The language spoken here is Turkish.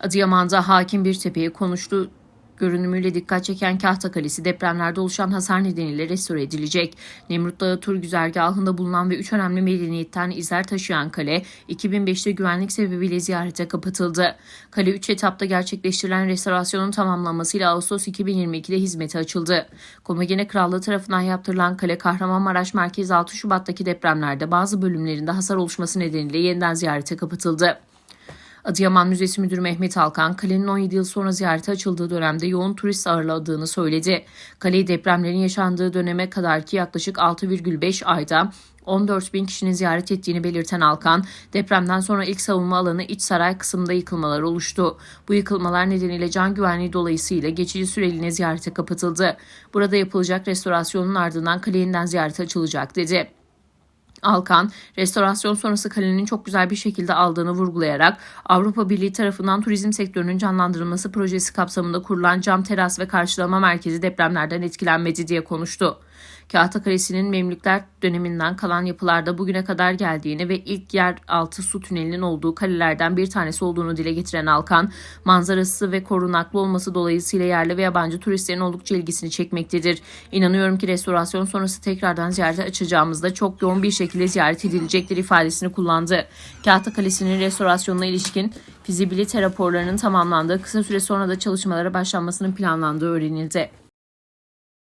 Adıyaman'da hakim bir tepeye konuştu. Görünümüyle dikkat çeken Kahta Kalesi depremlerde oluşan hasar nedeniyle restore edilecek. Nemrut Dağı tur güzergahında bulunan ve üç önemli medeniyetten izler taşıyan kale 2005'te güvenlik sebebiyle ziyarete kapatıldı. Kale 3 etapta gerçekleştirilen restorasyonun tamamlanmasıyla Ağustos 2022'de hizmete açıldı. Komagene Krallığı tarafından yaptırılan kale Kahramanmaraş merkezi 6 Şubat'taki depremlerde bazı bölümlerinde hasar oluşması nedeniyle yeniden ziyarete kapatıldı. Adıyaman Müzesi Müdürü Mehmet Alkan, kalenin 17 yıl sonra ziyarete açıldığı dönemde yoğun turist ağırladığını söyledi. Kaleyi depremlerin yaşandığı döneme kadarki yaklaşık 6,5 ayda 14 bin kişinin ziyaret ettiğini belirten Alkan, depremden sonra ilk savunma alanı iç saray kısmında yıkılmalar oluştu. Bu yıkılmalar nedeniyle can güvenliği dolayısıyla geçici süreliğine ziyarete kapatıldı. Burada yapılacak restorasyonun ardından kale yeniden ziyarete açılacak dedi. Alkan, restorasyon sonrası kalenin çok güzel bir şekilde aldığını vurgulayarak Avrupa Birliği tarafından turizm sektörünün canlandırılması projesi kapsamında kurulan cam teras ve karşılama merkezi depremlerden etkilenmedi diye konuştu. Kahta Kalesi'nin Memlükler döneminden kalan yapılarda bugüne kadar geldiğini ve ilk yeraltı su tünelinin olduğu kalelerden bir tanesi olduğunu dile getiren Alkan, manzarası ve korunaklı olması dolayısıyla yerli ve yabancı turistlerin oldukça ilgisini çekmektedir. İnanıyorum ki restorasyon sonrası tekrardan ziyarete açacağımızda çok yoğun bir şekilde ziyaret edilecektir ifadesini kullandı. Kahta Kalesi'nin restorasyonuna ilişkin fizibilite raporlarının tamamlandığı kısa süre sonra da çalışmalara başlanmasının planlandığı öğrenildi.